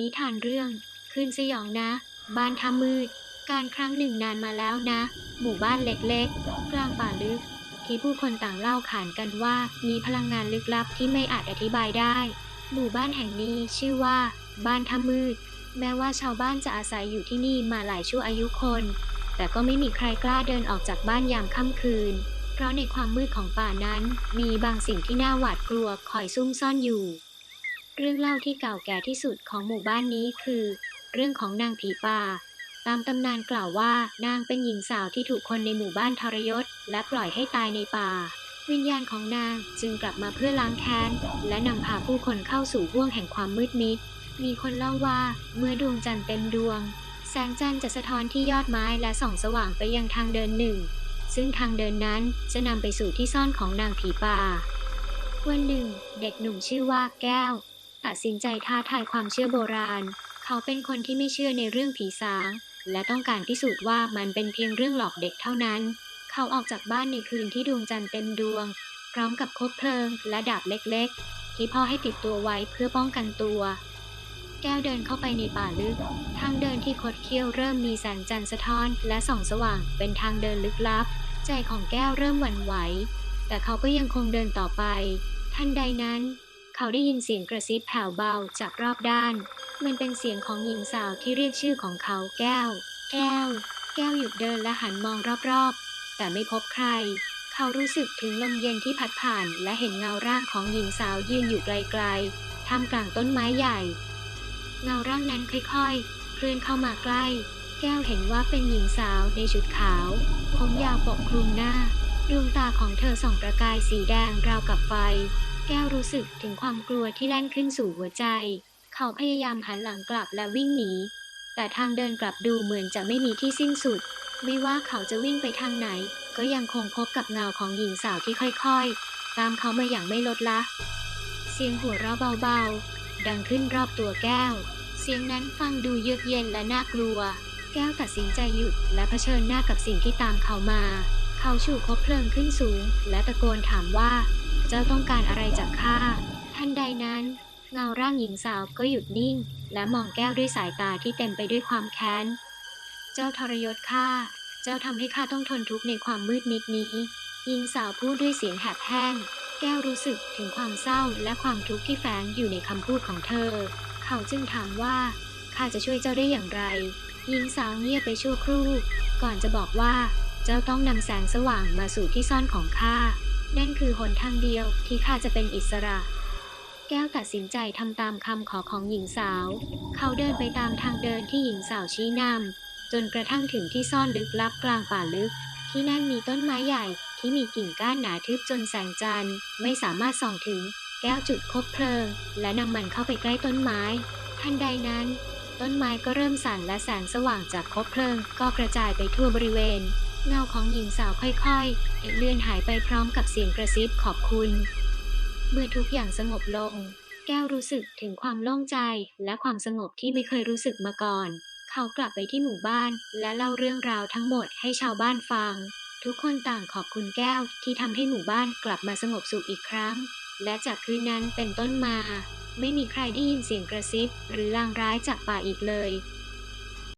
นิทานเรื่องคืนสยองนะ บ้านท่ามืด การครั้งหนึ่งนานมาแล้วนะ หมู่บ้านเล็กๆ กลางป่าลึก ที่ผู้คนต่างเล่าขานกันว่ามีพลังงานลึกลับที่ไม่อาจอธิบายได้ หมู่บ้านแห่งนี้ชื่อว่า บ้านท่ามืด แม้ว่าชาวบ้านจะอาศัยอยู่ที่นี่มาหลายชั่วอายุคน แต่ก็ไม่มีใครกล้าเดินออกจากบ้านยามค่ำคืน เพราะในความมืดของป่านั้น มีบางสิ่งที่น่าหวาดกลัวคอยซุ่มซ่อนอยู่ เรื่องเล่าที่เก่าแก่ที่สุดของหมู่บ้านนี้คือ เรื่องของนางผีป่า ตามตำนานกล่าวว่านางเป็นหญิงสาวที่ถูกคนในหมู่บ้านทรยศ และปล่อยให้ตายในป่า วิญญาณของนางจึงกลับมาเพื่อล้างแค้น และนำพาผู้คนเข้าสู่ห้วงแห่งความมืดมิด มีคนเล่าว่าเมื่อดวงจันทร์เต็มดวง แสงจันทร์จะสะท้อนที่ยอดไม้และส่องสว่างไปยังทางเดินหนึ่ง ซึ่งทางเดินนั้นจะนำไปสู่ที่ซ่อนของนางผีป่าวันหนึ่ง เด็กหนุ่มชื่อว่าแก้ว ตัดสินใจท้าทายความเชื่อโบราณ เขาเป็นคนที่ไม่เชื่อในเรื่องผีสาง และต้องการพิสูจน์ว่ามันเป็นเพียงเรื่องหลอกเด็กเท่านั้น เขาออกจากบ้านในคืนที่ดวงจันทร์เต็มดวง พร้อมกับคบเพลิงและดาบเล็กๆ ที่พ่อให้ติดตัวไว้เพื่อป้องกันตัว แก้วเดินเข้าไปในป่าลึก ทางเดินที่คดเคี้ยวเริ่มมีแสงจันทร์สะท้อน และส่องสว่างเป็นทางเดินลึกลับ ใจของแก้วเริ่มหวั่นไหว แต่เขาก็ยังคงเดินต่อไป ทันใดนั้น เขาได้ยินเสียงกระซิบแผ่วเบาจากรอบด้าน มันเป็นเสียงของหญิงสาวที่เรียกชื่อของเขาแก้ว แก้ว แก้วหยุดเดินและหันมองรอบๆ แต่ไม่พบใคร เขารู้สึกถึงลมเย็นที่พัดผ่าน และเห็นเงาร่างของหญิงสาวยืนอยู่ไกลๆ ท่ามกลางต้นไม้ใหญ่ เงาร่างนั้นค่อยๆ เคลื่อนเข้ามาใกล้ แก้วเห็นว่าเป็นหญิงสาวในชุดขาว ผมยาวปกคลุมหน้า ดวงตาของเธอส่องประกายสีแดงราวกับไฟ แก้วรู้สึกถึงความกลัวที่แล่นขึ้นสู่หัวใจ เขาพยายามหันหลังกลับและวิ่งหนี แต่ทางเดินกลับดูเหมือนจะไม่มีที่สิ้นสุด ไม่ว่าเขาจะวิ่งไปทางไหน ก็ยังคงพบกับเงาของหญิงสาวที่ค่อยๆ ตามเขามาอย่างไม่ลดละ เสียงหัวเราะเบาๆ ดังขึ้นรอบตัวแก้ว เสียงนั้นฟังดูเยือกเย็นและน่ากลัว แก้วตัดสินใจหยุดและเผชิญหน้ากับสิ่งที่ตามเขามา เขาชูคบเพลิงขึ้นสูง และตะโกนถามว่า เจ้าต้องการอะไรจากข้า ทันใดนั้น เงาร่างหญิงสาวก็หยุดนิ่ง และมองแก้วด้วยสายตาที่เต็มไปด้วยความแค้น เจ้าทรยศข้า เจ้าทำให้ข้าต้องทนทุกข์ในความมืดมิดนี้ หญิงสาวพูดด้วยเสียงแหบแห้ง แก้วรู้สึกถึงความเศร้าและความทุกข์ที่แฝงอยู่ในคำพูดของเธอ เขาจึงถามว่าข้าจะช่วยเจ้าได้อย่างไรหญิงสาวเงียบไปชั่วครู่ ก่อนจะบอกว่า เจ้าต้องนำแสงสว่างมาสู่ที่ซ่อนของข้า นั่นคือหนทางเดียวที่ข้าจะเป็นอิสระ แก้วตัดสินใจทำตามคำขอของหญิงสาว เขาเดินไปตามทางเดินที่หญิงสาวชี้นำจนกระทั่งถึงที่ซ่อนลึกลับกลางป่าลึก ที่นั่นมีต้นไม้ใหญ่ที่มีกิ่งก้านหนาทึบจนแสงจันทร์ไม่สามารถส่องถึง แก้วจุดคบเพลิง และนำมันเข้าไปใกล้ต้นไม้ ทันใดนั้น ต้นไม้ก็เริ่มสั่นและแสงสว่างจากคบเพลิง ก็กระจายไปทั่วบริเวณ เงาของหญิงสาวค่อยๆ เลื่อนหายไปพร้อมกับเสียงกระซิบขอบคุณ เมื่อทุกอย่างสงบลง แก้วรู้สึกถึงความโล่งใจและความสงบที่ไม่เคยรู้สึกมาก่อน เขากลับไปที่หมู่บ้านและเล่าเรื่องราวทั้งหมดให้ชาวบ้านฟัง ทุกคนต่างขอบคุณแก้วที่ทำให้หมู่บ้านกลับมาสงบสุขอีกครั้ง และจากคืนนั้นเป็นต้นมา ไม่มีใครได้ยินเสียงกระซิบหรือลางร้ายจากป่าอีกเลย